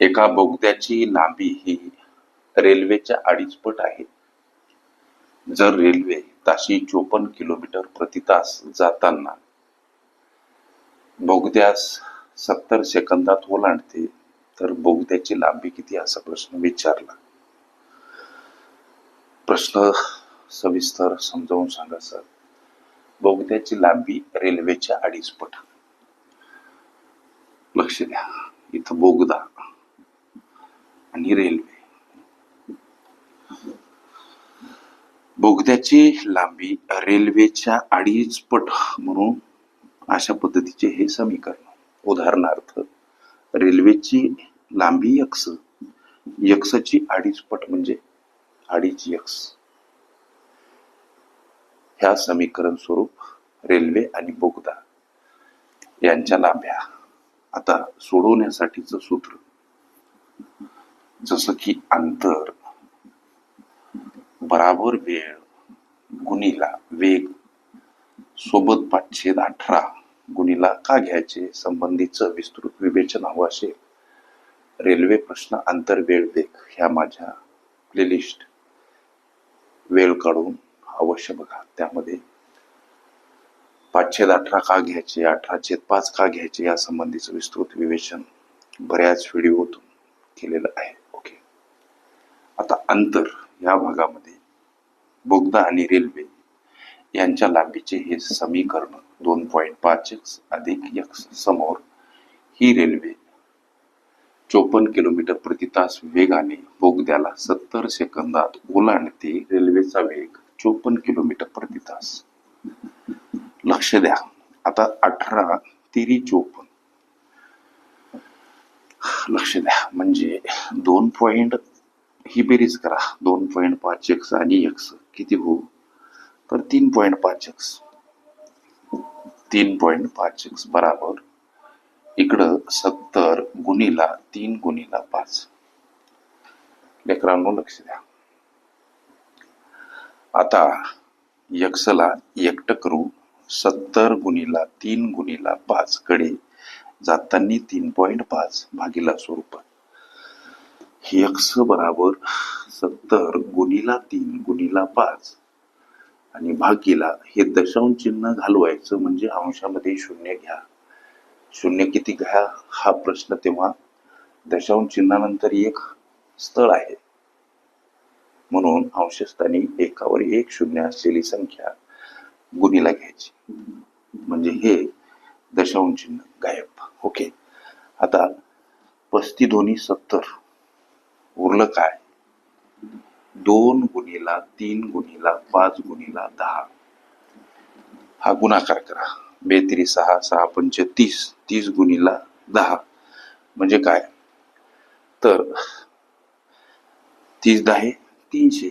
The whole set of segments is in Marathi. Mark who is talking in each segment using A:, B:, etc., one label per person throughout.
A: एका बोगद्याची लांबी ही रेल्वेच्या अडीचपट आहे. जर रेल्वे ताशी चोपन्न किलोमीटर प्रति तास जाताना बोगद्यास सत्तर सेकंदात ओलांडते तर बोगद्याची लांबी किती असा प्रश्न विचारला? प्रश्न सविस्तर समजावून सांगा सर. बोगद्याची लांबी रेल्वेच्या अडीचपट. लक्ष द्या. इथं बोगदा. आणि रेल्वे. बोगद्याची लांबी रेल्वेच्या अडीच पट म्हणून अशा पद्धतीचे हे समीकरण. उदाहरणार्थ रेल्वेची लांबी यक्स यक्सची अडीच पट म्हणजे अडीच यक्स ह्या समीकरण स्वरूप रेल्वे आणि बोगदा यांच्या लांब्या. आता सोडवण्यासाठीचं सूत्र. जसं की अंतर बराबर वेळ गुणीला वेग सोबत पाचशे अठरा गुणीला का घ्यायचे संबंधीचं विस्तृत विवेचन हवं असेल. रेल्वे प्रश्न अंतर वेळ वेग ह्या माझ्या प्लेलिस्ट वेळ काढून अवश्य बघा. त्यामध्ये पाचशे अठरा का घ्यायचे अठरा छेद पाच का घ्यायचे या संबंधीचं विस्तृत विवेचन बऱ्याच व्हिडिओतून केलेलं आहे. आता अंतर या भागामध्ये बोगदा आणि रेल्वे यांच्या लांबीचे हे समीकरण दोन पॉईंट पाच एक्स अधिक एक्स समोर ही रेल्वे चोपन्न किलोमीटर प्रति तास वेगाने बोगद्याला सत्तर सेकंदात ओलांडते. रेल्वेचा वेग चोपन्न किलोमीटर प्रति तास. लक्ष द्या. आता अठरा तिरी चोपन्न. लक्ष द्या. म्हणजे दोन पॉइंट ही बेरीज करा. दोन पॉईंट पाच एक्स आणि एक्स किती होऊ? तर तीन पॉईंट पाच एक्स तीन पॉईंट पाच एक्स बराबर. इकडं सत्तर गुणीला तीन गुणीला पाच. लेकरांनो लक्ष द्या. आता यक्सला एकटं करू. सत्तर गुणीला तीन गुणीला पाच कडे जाताना तीन पॉईंट पाच भागीला स्वरूपात. एक्स बराबर सत्तर गुणीला तीन गुणीला पाच. आणि भागीला हे दशांश चिन्ह घालवायचं म्हणजे अंशामध्ये शून्य घ्या. शून्य किती घ्या? हा प्रश्न तेव्हा दशांश चिन्हानंतर एक स्थळ आहे. म्हणून अंशस्थानी एकावर एक शून्य असलेली संख्या गुणीला घ्यायची. म्हणजे हे दशांश चिन्ह गायब. ओके. आता पस्ती दोन्ही सत्तर. उरलं काय? दोन गुणीला तीन गुणीला पाच गुणीला दहा. हा गुणाकार करा. बेत्री सहा सहा पंच तीस. तीस गुणीला दहा. म्हणजे काय? तर तीस दहा तीनशे.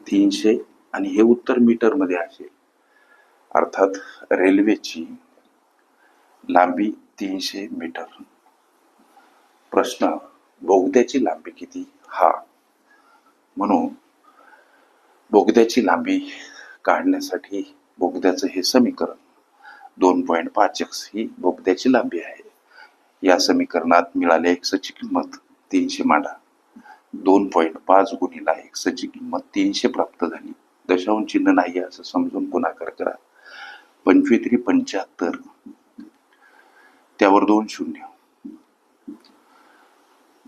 A: तीनशे आणि हे उत्तर मीटरमध्ये असेल अर्थात रेल्वेची लांबी तीनशे मीटर. प्रश्न बोगद्याची लांबी किती? हा. म्हणून बोगद्याची लांबी काढण्यासाठी बोगद्याचं हे समीकरण दोन पॉईंट पाच एक्स ही बोगद्याची लांबी आहे. या समीकरणात मिळाल्या एक्सची किंमत तीनशे मांडा. दोन पॉईंट पाच गुणीला एक्सची किंमत तीनशे प्राप्त झाली. दशांश चिन्ह नाही असं समजून गुणाकार करा. पंचवीत्री पंच्याहत्तर. त्यावर दोन शून्य.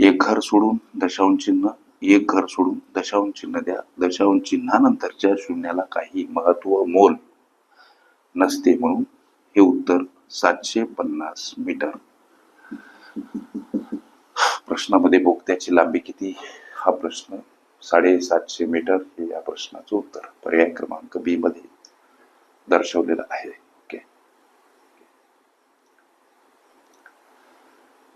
A: एक घर सोडून दशांश चिन्ह एक घर सोडून दशांश चिन्ह द्या. दशांश चिन्हानंतरच्या शून्याला काही महत्त्व मोल नसते म्हणून हे उत्तर सातशे पन्नास मीटर. प्रश्नामध्ये बोगद्याची लांबी किती? हा प्रश्न साडेसातशे मीटर हे या प्रश्नाचं उत्तर. पर्याय क्रमांक बी मध्ये दर्शवलेलं आहे ओके